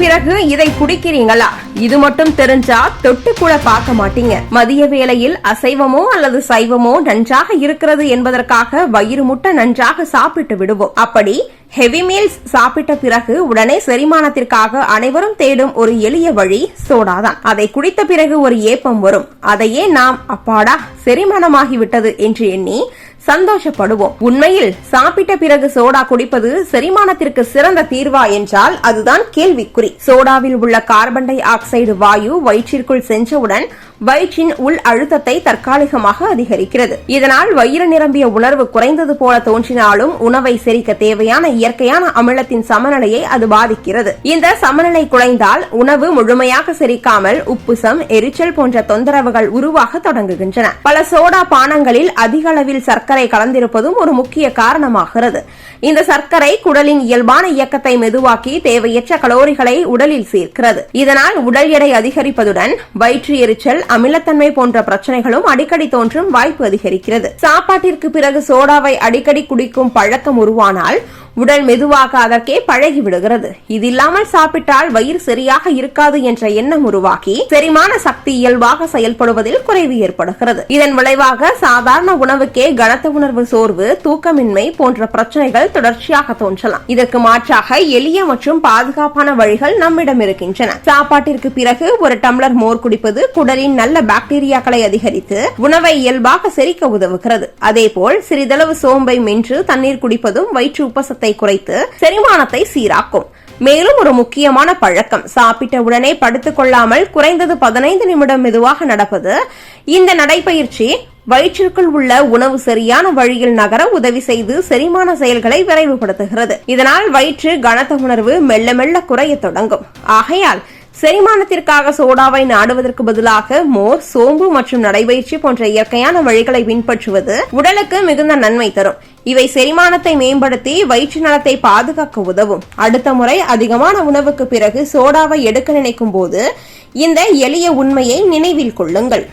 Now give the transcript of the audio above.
பிறகு இதை குடிக்கிறீங்களா? இது மட்டும் தெரிஞ்சா தொட்டு கூட பார்க்க மாட்டீங்க. மதிய வேளையில் அசைவமோ அல்லது சைவமோ நன்றாக இருக்கிறது என்பதற்காக வயிறு முட்ட நன்றாக சாப்பிட்டு விடுவோம். அப்படி ஹெவி மீல்ஸ் சாப்பிட்ட பிறகு உடனே செரிமானத்திற்காக அனைவரும் தேடும் ஒரு எளிய வழி சோடாதான். அதை குடித்த பிறகு ஒரு ஏப்பம் வரும். அதையே நாம் அப்பாடா செரிமானமாகிவிட்டது என்று எண்ணி சந்தோஷப்படுவோம். உண்மையில் சாப்பிட்ட பிறகு சோடா குடிப்பது செரிமானத்திற்கு சிறந்த தீர்வா என்றால் அதுதான் கேள்விக்குறி. சோடாவில் உள்ள கார்பன் டை ஆக்சைடு வாயு வயிற்றிற்குள் சென்றவுடன் வயிற்றின் உள் அழுத்தத்தை தற்காலிகமாக அதிகரிக்கிறது. இதனால் வயிறு நிரம்பிய உணர்வு குறைந்தது போல தோன்றினாலும் உணவை செரிக்க தேவையான இயற்கையான அமிலத்தின் சமநிலையை அது பாதிக்கிறது. இந்த சமநிலை குறைந்தால் உணவு முழுமையாக செரிக்காமல் உப்புசம் எரிச்சல் போன்ற தொந்தரவுகள் உருவாக தொடங்குகின்றன. பல சோடா பானங்களில் அதிக அளவில் சர்க்கரை கலந்திருப்பதும் ஒரு முக்கிய காரணமாகிறது. இந்த சர்க்கரை குடலின் இயல்பான இயக்கத்தை மெதுவாக்கி தேவையற்ற கலோரிகளை உடலில் சேர்க்கிறது. இதனால் உடல் எடை அதிகரிப்பதுடன் வயிற்று எரிச்சல் அமிலத்தன்மை போன்ற பிரச்சனைகளும் அடிக்கடி தோன்றும் வாய்ப்பு அதிகரிக்கிறது. சாப்பாட்டிற்கு பிறகு சோடாவை அடிக்கடி குடிக்கும் பழக்கம் உருவானால் உடல் மெதுவாக அதற்கே பழகி விடுகிறது இது இல்லாமல் சாப்பிட்டால் வயிறு சரியாக இருக்காது என்ற எண்ணம் உருவாகி செரிமான சக்தி இயல்பாக செயல்படுவதில் குறைவு ஏற்படுகிறது. இதன் விளைவாக சாதாரண உணவுக்கே கனத்த உணர்வு சோர்வு தூக்கமின்மை போன்ற பிரச்சனைகள் தொடர்ச்சியாக தோன்றலாம். இதற்கு மாற்றாக எளிய மற்றும் பாதுகாப்பான வழிகள் நம்மிடம் இருக்கின்றன. சாப்பாட்டிற்கு பிறகு ஒரு டம்ளர் மோர் குடிப்பது குடலின் நல்ல பாக்டீரியாக்களை அதிகரித்து உணவை இயல்பாக செரிக்க உதவுகிறது. அதேபோல் சிறிதளவு சோம்பை மென்று தண்ணீர் குடிப்பதும் வயிற்று உப்பசத்தை குறைத்து செரிமானத்தை சீராக்கும். மேலும் ஒரு முக்கியமான பழக்கம் சாப்பிட்ட உடனே படுத்துக் கொள்ளாமல் குறைந்தது பதினைந்து நிமிடம் மெதுவாக நடப்பது. இந்த நடைபயிற்சி வயிற்றிற்குள் உள்ள உணவு சரியான வழியில் நகர உதவி செய்து செரிமான செயல்களை விரைவுபடுத்துகிறது. இதனால் வயிற்று கனத்த உணர்வு மெல்ல மெல்ல குறைய தொடங்கும். ஆகையால் செரிமானத்திற்காக சோடாவை நாடுவதற்கு பதிலாக மோர் சோம்பு மற்றும் நடைபயிற்சி போன்ற இயற்கையான வழிகளை பின்பற்றுவது உடலுக்கு மிகுந்த நன்மை தரும். இவை செரிமானத்தை மேம்படுத்தி வயிற்று நலத்தை பாதுகாக்க உதவும். அடுத்த முறை அதிகமான உணவுக்கு பிறகு சோடாவை எடுக்க நினைக்கும் போது இந்த எளிய உண்மையை நினைவில் கொள்ளுங்கள்.